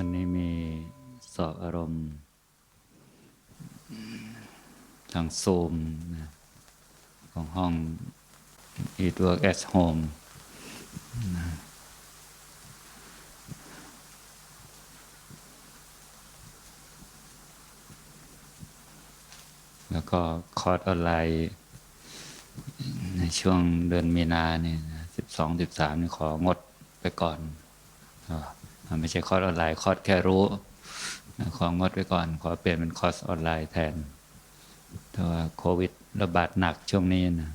วันนี้มีสอบอารมณ์ ทางโซมนะของห้อง Eat Work at Home นะแล้วก็คอร์สออนไลน์ ในช่วงเดือนมีนาเนี่ยสิบสองสิบสามนี่ของดไปก่อนอ ไม่ใช่คอร์สออนไลน์คอร์สแค่รู้ของงดไปก่อน ขอเปลี่ยนเป็นคอร์สออนไลน์แทนเพราะว่าโควิดระบาดหนักช่วงนี้นะ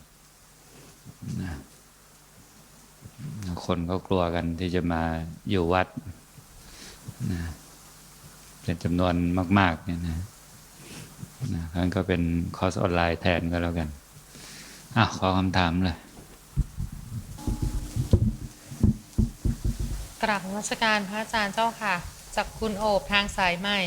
คนก็กลัวกันที่จะมาอยู่วัดนะเป็นจำนวนมาก ๆ เนี่ยนะนะงั้นก็เป็นคอร์สออนไลน์แทนก็แล้วกันอะขอคำถามเลย กราบนมัสการพระอาจารย์เจ้าค่ะ จากคุณโอบทางสายใหม่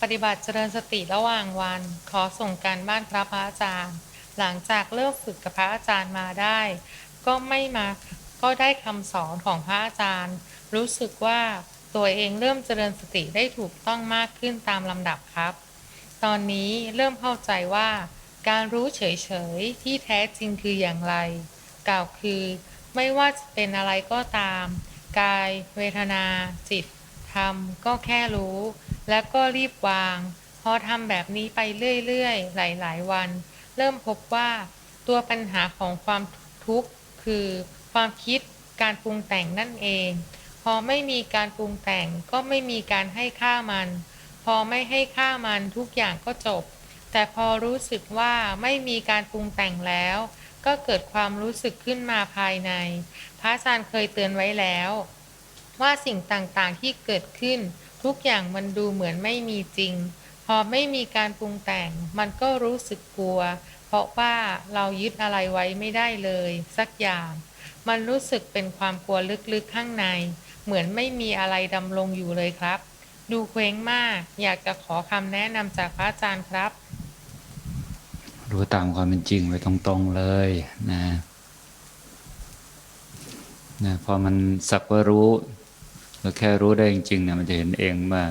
ปฏิบัติเจริญสติระหว่างวัน ขอส่งการบ้านพระพระอาจารย์ หลังจากเริ่มฝึกกับพระอาจารย์มาได้ ก็ไม่มาก็ได้คำสอนของพระอาจารย์ รู้สึกว่าตัวเองเริ่มเจริญสติได้ถูกต้องมากขึ้นตามลำดับครับ ตอนนี้เริ่มเข้าใจว่า การรู้เฉยๆที่แท้จริงคืออย่างไร กล่าวคือ ไม่ว่าจะเป็นอะไรก็ตาม กาย เวทนา จิต ธรรม ก็แค่รู้ แล้วก็รีบวาง พอทำแบบนี้ไปเรื่อยๆ หลายๆ วัน เริ่มพบว่า ตัวปัญหาของความทุกข์คือความคิดการปรุงแต่งนั่นเอง พอไม่มีการปรุงแต่งก็ไม่มีการให้ค่ามัน พอไม่ให้ค่ามันทุกอย่างก็จบ แต่พอรู้สึกว่าไม่มีการปรุงแต่งแล้ว ก็เกิดความรู้สึกขึ้นมาภายใน พระอาจารย์เคยเตือนไว้แล้ว ว่าสิ่งต่างๆที่เกิดขึ้น ทุกอย่างมันดูเหมือนไม่มีจริง พอไม่มีการปรุงแต่ง มันก็รู้สึกกลัว เพราะว่าเรายึดอะไรไว้ไม่ได้เลย สักอย่าง มันรู้สึกเป็นความกลัวลึกๆข้างใน เหมือนไม่มีอะไรดำรงอยู่เลยครับ ดูเคว้งมาก อยากจะขอคำแนะนำจากพระอาจารย์ครับ รู้ตามความเป็นจริงไปตรงๆเลยนะนะพอมันสักว่ารู้เราแค่รู้ได้จริงๆเนี่ยมันจะเห็นเองว่า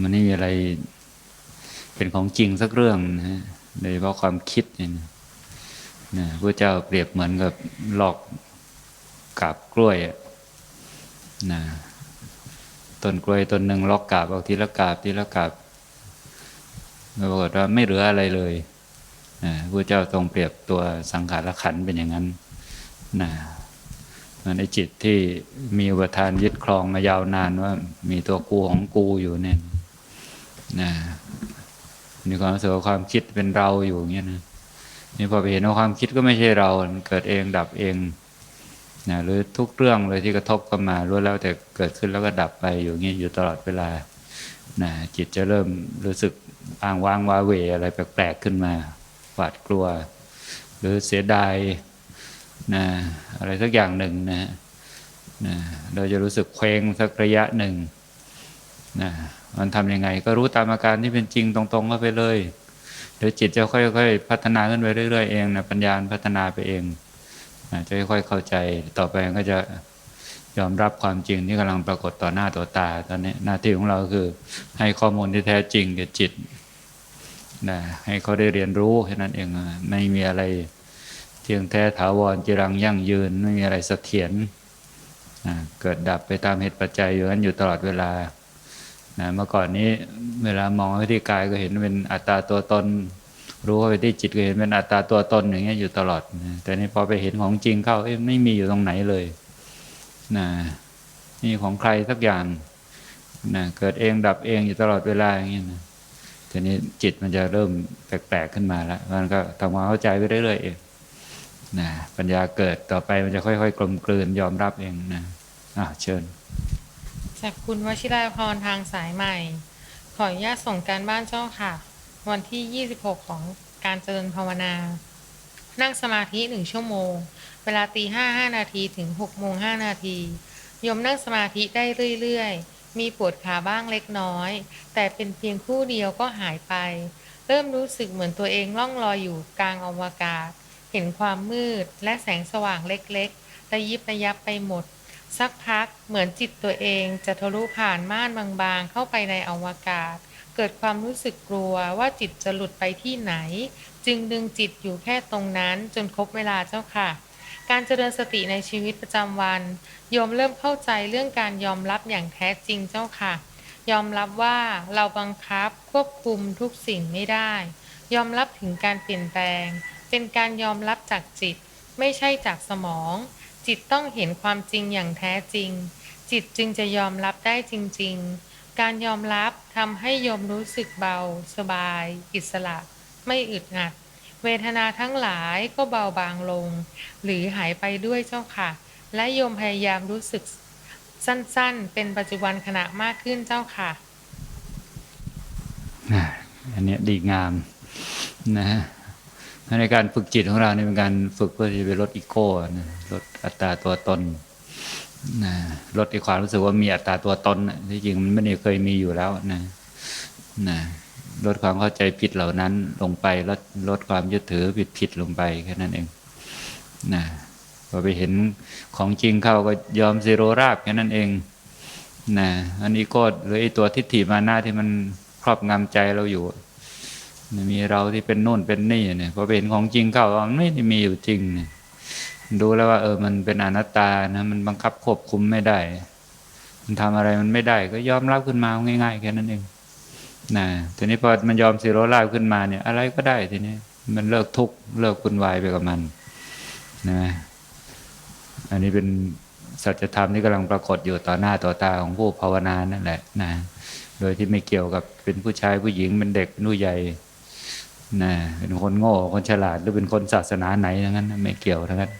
มันไม่มีอะไรเป็นของจริงสักเรื่องนะฮะโดยเฉพาะความคิดเนี่ยนะพระเจ้าเปรียบเหมือนกับหลอกกาบกล้วยนะต้นกล้วยต้นหนึ่งลอกกาบเอาทีละกาบทีละกาบปรากฏว่าไม่เหลืออะไรเลย พระเจ้าทรงเปรียบตัวสังขารขันเป็นอย่างนั้นนะมันในจิตที่มีอุปทานยึดครองมายาวนานว่า มีตัวกูของกูอยู่เนี่ยนะมีความรู้สึกว่าความคิดเป็นเราอยู่อย่างเงี้ยนะนี่พอไปเห็นว่าความคิดก็ไม่ใช่เรา มันเกิดเองดับเองนะหรือทุกเรื่องเลยที่กระทบเข้ามารู้แล้วแต่เกิดขึ้นแล้วก็ดับไปอยู่อย่างเงี้ยอยู่ตลอดเวลานะจิตจะเริ่มรู้สึกอ้างว้างว้าเวอะไรแปลกๆขึ้นมา หวาดกลัว หรือเสียดายนะอะไรสักอย่างหนึ่งนะนะเราจะรู้สึกเคว้งสักระยะหนึ่งนะมันทำยังไง ก็รู้ตามอาการที่เป็นจริงตรงๆเข้าไปเลยเดี๋ยวจิตจะค่อยๆ พัฒนาขึ้นไปเรื่อยๆเองนะปัญญาพัฒนาไปเองนะจะค่อยๆเข้าใจต่อไปก็จะยอมรับความจริงที่กำลังปรากฏต่อหน้าต่อตา ตอนนี้หน้าที่ของเราคือให้ข้อมูลที่แท้จริงแก่จิต นะให้เขาได้เรียนรู้แค่นั้นเองไม่มีอะไรเที่ยงแท้ถาวรจิรังยั่งยืนไม่มีอะไรเสถียรนะเกิดดับไปตามเหตุปัจจัยอยู่นั้นอยู่ตลอดเวลานะเมื่อก่อนนี้เวลามองไปที่กายก็เห็นเป็นอัตตาตัวตน รู้ว่าไปที่จิตก็เห็นเป็นอัตตาตัวตนอย่างเงี้ยอยู่ตลอดนะแต่นี่พอไปเห็นของจริงเข้าเอ้ยไม่มีอยู่ตรงไหนเลยนะนี่ของใครสักอย่างนะเกิดเองดับเองอยู่ตลอดเวลาอย่างเงี้ยนะ ทีนี้จิตมันจะเริ่มแปลกๆขึ้นมาแล้วมันก็ทำความเข้าใจไปเรื่อยๆเองนะปัญญาเกิดต่อไปมันจะค่อยๆ กลมกลืนยอมรับเองนะอะเชิญ จากคุณวชิราพรทางสายใหม่ ขออนุญาตส่งการบ้านเจ้าค่ะ วันที่ 26 ของการเจริญภาวนา นั่งสมาธิหนึ่งชั่วโมง เวลาตีห้าห้านาทีถึง6โมงห้านาทียมนั่งสมาธิได้เรื่อยๆ มีปวดขาบ้างเล็กน้อย แต่เป็นเพียงคู่เดียวก็หายไป เริ่มรู้สึกเหมือนตัวเองล่องลอยอยู่กลางอวกาศ เห็นความมืดและแสงสว่างเล็กๆระยิบระยับไปหมด สักพักเหมือนจิตตัวเองจะทะลุผ่านม่านบางๆ เข้าไปในอวกาศ เกิดความรู้สึกกลัวว่าจิตจะหลุดไปที่ไหน จึงดึงจิตอยู่แค่ตรงนั้นจนครบเวลาเจ้าค่ะ การเจริญสติในชีวิตประจำวัน โยมเริ่มเข้าใจเรื่องการยอมรับอย่างแท้จริงเจ้าค่ะ ยอมรับว่าเราบังคับควบคุมทุกสิ่งไม่ได้ ยอมรับถึงการเปลี่ยนแปลง เป็นการยอมรับจากจิต ไม่ใช่จากสมอง จิตต้องเห็นความจริงอย่างแท้จริง จิตจึงจะยอมรับได้จริง ๆ การยอมรับทำให้โยมรู้สึกเบา สบาย อิสระ ไม่อึดอัด เวทนาทั้งหลายก็เบาบางลง หรือหายไปด้วยเจ้าค่ะ และโยมพยายามรู้สึกสั้นๆ เป็นปัจจุบันขณะมากขึ้นเจ้าค่ะ อันนี้ดีงามนะฮะในการฝึกจิตของเราเนี่ยเป็นการฝึกเพื่อที่จะไปลดอีโก้นะลดอัตราตัวตนนะลดไอความรู้สึกว่ามีอัตราตัวตนที่จริงมันไม่ได้เคยมีอยู่แล้วนะนะ ลดความเข้าใจผิดเหล่านั้นลงไปลดลดความยึดถือผิดผิดๆลงไปแค่นั้นเองนะพอไปเห็นของจริงเข้าก็ยอมซีโรราบแค่นั้นเองนะอันนี้ก็หรือไอตัวทิฏฐิมานะที่มันครอบงำใจเราอยู่มีเราที่เป็นโน่นเป็นนี่เนี่ยพอไปเห็นของจริงเข้ามันไม่ได้มีอยู่จริงเนี่ยดูแล้วว่า เออมันเป็นอนัตตานะมันบังคับควบคุมไม่ได้ มันทำอะไรมันไม่ได้ ก็ยอมรับขึ้นมาง่าย ๆ แค่นั้นเอง นะทีนี้พอมันยอมสิโรราบขึ้นมาเนี่ย อะไรก็ได้ทีนี้ มันเลิกทุกข์เลิกคุณวายไปกับมันนะอันนี้เป็นสัจธรรมที่กำลังปรากฏอยู่ต่อหน้าต่อตาของผู้ภาวนานั่นแหละนะโดยที่ไม่เกี่ยวกับเป็นผู้ชายผู้หญิงเป็นเด็กเป็นผู้ใหญ่นะเป็นคนโง่คนฉลาดหรือเป็นคนศาสนาไหนทั้งนั้น ไม่เกี่ยวทั้งนั้น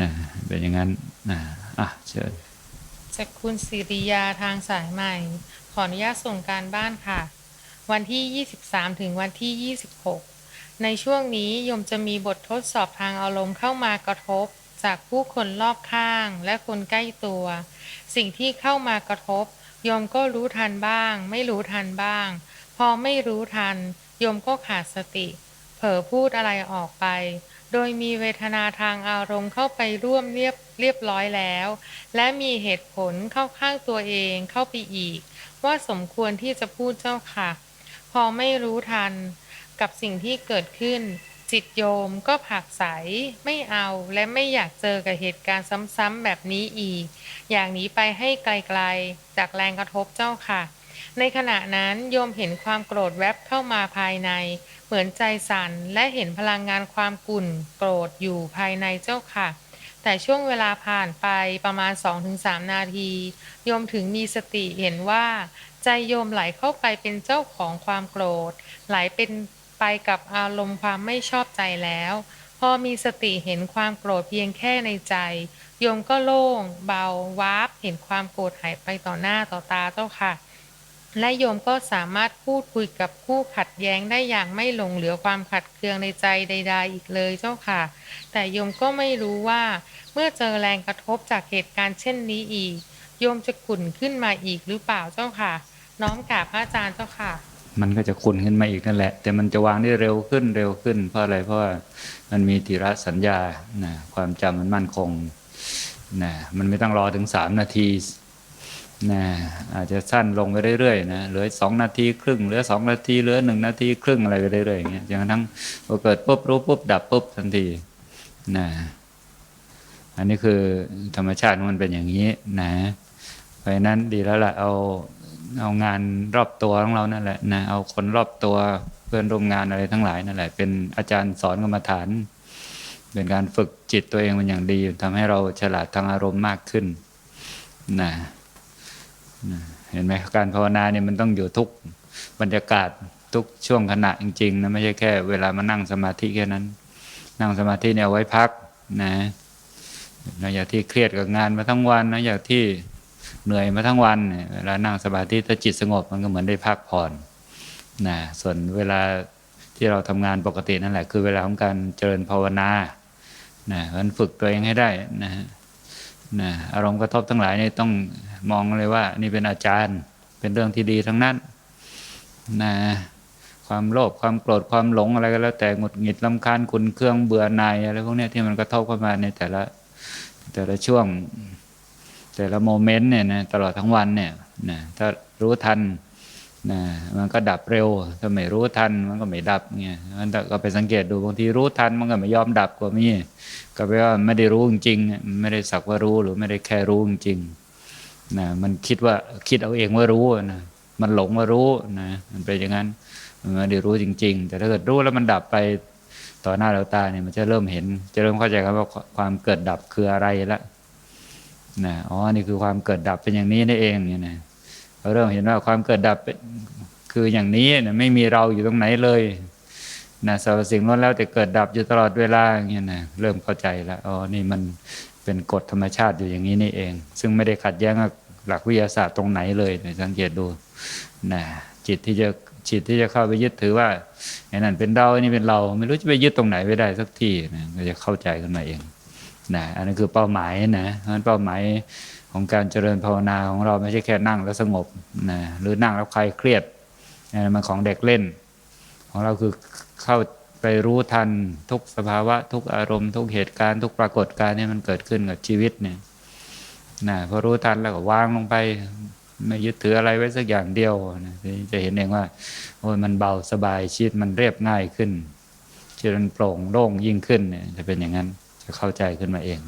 นะเป็นอย่างนั้นนะอะเชิญจากคุณสิริยาทางสายใหม่ ขออนุญาตส่งการบ้านค่ะ วันที่ 23 ถึงวันที่ 26 ในช่วงนี้โยมจะมีบททดสอบทางอารมณ์เข้ามากระทบ จากผู้คนรอบข้างและคนใกล้ตัว สิ่งที่เข้ามากระทบโยมก็รู้ทันบ้าง ไม่รู้ทันบ้าง พอไม่รู้ทันโยมก็ขาดสติ เผลอพูดอะไรออกไป โดยมีเวทนาทางอารมณ์เข้าไปร่วมเรียบเรียบร้อยแล้ว และมีเหตุผลเข้าข้างตัวเองเข้าไปอีก ว่าสมควรที่จะพูดเจ้าค่ะ พอไม่รู้ทันกับสิ่งที่เกิดขึ้น จิตโยมก็ผักใสไม่เอาและไม่อยากเจอกับเหตุการณ์ซ้ำๆแบบนี้อีก อย่างนี้ไปให้ไกลๆ จากแรงกระทบเจ้าค่ะ ในขณะนั้นโยมเห็นความโกรธแวบเข้ามาภายใน เหมือนใจสั่นและเห็นพลังงานความกุ่น โกรธอยู่ภายในเจ้าค่ะ แต่ช่วงเวลาผ่านไปประมาณ 2-3 นาที โยมถึงมีสติเห็นว่า ใจโยมไหลเข้าไปเป็นเจ้าของความโกรธ ไหลเป็นไปกับอารมณ์ความไม่ชอบใจแล้ว พอมีสติเห็นความโกรธเพียงแค่ในใจ โยมก็โล่ง เบาวาบเห็นความโกรธหายไปต่อหน้าต่อตาเจ้าค่ะ และโยมก็สามารถพูดคุยกับคู่ขัดแย้งได้อย่างไม่หลงเหลือความขัดเคืองในใจใด ๆ อีกเลยเจ้าค่ะ แต่โยมก็ไม่รู้ว่า เมื่อเจอแรงกระทบจากเหตุการณ์เช่นนี้อีก โยมจะขุ่นขึ้นมาอีกหรือเปล่าเจ้าค่ะ น้อมกราบพระอาจารย์เจ้าค่ะ มันก็จะคุ้นขึ้นมาอีกนั่นแหละ แต่มันจะวางได้เร็วขึ้นเร็วขึ้น เพราะอะไรเพราะว่ามันมีธีระสัญญานะความจำมันมั่นคงนะมันไม่ต้องรอถึงสามนาที นะอาจจะสั้นลงไปเรื่อยๆนะเหลือสองนาทีครึ่งเหลือสองนาทีเหลือหนึ่งนาทีครึ่งอะไรไปเรื่อยๆอย่างเงี้ยจนกระทั่งพอเกิดปุ๊บรู้ปุ๊บดับปุ๊บทันทีนะอันนี้คือธรรมชาติมันเป็นอย่างนี้นะเพราะนั้นดีแล้วล่ะเอาเอางานรอบตัวของเรานั่นแหละนะเอาคนรอบตัวเพื่อนร่วมงานอะไรทั้งหลายนั่นแหละ เป็นอาจารย์สอนกรรมฐาน เป็นการฝึกจิตตัวเองเป็นอย่างดีทำให้เราฉลาดทางอารมณ์มากขึ้นนะนะ เห็นไหมการภาวนาเนี่ยมันต้องอยู่ทุกบรรยากาศทุกช่วงขณะจริงๆนะไม่ใช่แค่เวลามานั่งสมาธิแค่นั้น นั่งสมาธิเนี่ยไว้พักนะนะอย่างที่เครียดกับงานมาทั้งวันนะอย่างที่เหนื่อยมาทั้งวันเวลานั่งสมาธิถ้าจิตสงบมันก็เหมือนได้พักผ่อนนะส่วนเวลาที่เราทำงานปกตินั่นแหละ คือเวลาของการเจริญภาวนานะมันฝึกตัวเองให้ได้นะนะอารมณ์กระทบทั้งหลายเนี่ยต้อง มองเลยว่า นี่เป็นอาจารย์ เป็นเรื่องที่ดีทั้งนั้นนะความโลภความโกรธความหลงอะไรก็แล้วแต่หงุดหงิดลำคาญขุนเครื่องเบื่อหน่ายอะไรพวกนี้ที่มันกระทบเข้ามาในแต่ละแต่ละช่วง แต่ละโมเมนต์เนี่ยนะตลอดทั้งวันเนี่ยนะถ้ารู้ทันนะมันก็ดับเร็ว ถ้าไม่รู้ทันมันก็ไม่ดับเงี้ยมันก็ไปสังเกตดูบางทีรู้ทันมันก็ไม่ยอมดับก็มีก็แปลว่าไม่ได้รู้จริงไม่ได้สักว่ารู้หรือไม่ได้แค่รู้จริง นะมันคิดว่าคิดเอาเองว่ารู้นะมันหลงว่ารู้นะมันเป็นอย่างนั้นมันไม่ได้รู้จริง ๆ แต่ถ้าเกิดรู้แล้วมันดับไปต่อหน้าเราตาเนี่ยมันจะเริ่มเห็น จะเริ่มเข้าใจครับว่าความเกิดดับคืออะไรละนะอ๋อนี่คือความเกิดดับเป็นอย่างนี้นี่เองเนี่ยนะเราเริ่มเห็นว่าความเกิดดับเป็นคืออย่างนี้นะไม่มีเราอยู่ตรงไหนเลยนะสรรพสิ่งล้วนแล้วแต่เกิดดับอยู่ตลอดเวลาอย่างเงี้ยนะเริ่มเข้าใจแล้วอ๋อนี่มัน เป็นกฎธรรมชาติอยู่อย่างนี้นี่เอง ซึ่งไม่ได้ขัดแย้งกับหลักวิทยาศาสตร์ตรงไหนเลยนสังเกตดูนะจิตที่จะจิตที่จะเข้าไปยึดถือว่าไอ้นั่นเป็นเราไอ้นี่เป็นเรา ไม่รู้จะไปยึดตรงไหนไปได้สักทีนะก็จะเข้าใจขึ้นมาเองนะอันนั้นคือเป้าหมายนะเพราะฉะนั้นเป้าหมายของการเจริญภาวนาของเราไม่ใช่แค่นั่งแล้วสงบนะหรือนั่งแล้วใครเครียดนะมันของเด็กเล่น ของเราคือเข้า ไปรู้ทันทุกสภาวะ ทุกอารมณ์ทุกเหตุการณ์ทุกปรากฏการณ์ที่มันเกิดขึ้นกับชีวิตเนี่ยนะพอรู้ทันแล้วก็วางลงไป ไม่ยึดถืออะไรไว้สักอย่างเดียวนะจะเห็นเองว่าโอ้ยมันเบาสบายชีวิตมันเรียบง่ายขึ้นชีวิตมันโปร่งโล่งยิ่งขึ้นเนี่ยจะเป็นอย่างนั้นจะเข้าใจขึ้นมาเอง